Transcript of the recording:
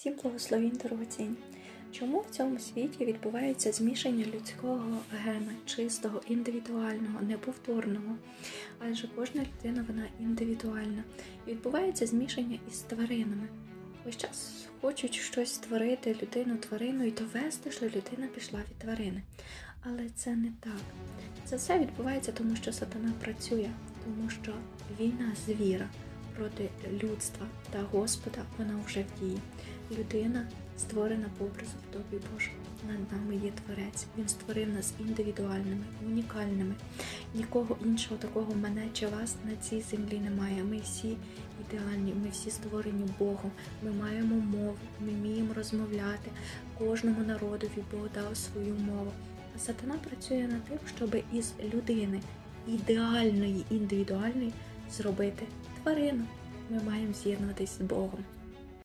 Всім благословінь дорогоцінь. Чому в цьому світі відбувається змішання людського гена, чистого, індивідуального, неповторного? Адже кожна людина вона індивідуальна. Відбувається змішання із тваринами. Весь час хочуть щось створити, людину тварину і довести, що людина пішла від тварини. Але це не так. Це все відбувається тому, що сатана працює, тому що війна звіра проти людства та Господа вона вже в дії. Людина створена по образу подобі Божого. Над нами є творець. Він створив нас індивідуальними, унікальними. Нікого іншого такого мене чи вас на цій землі немає. Ми всі ідеальні, ми всі створені Богом. Ми маємо мову, ми вміємо розмовляти. Кожному народові Бог дав свою мову. А сатана працює над тим, щоб із людини ідеальної, індивідуальної зробити тварину. Ми маємо з'єднуватись з Богом.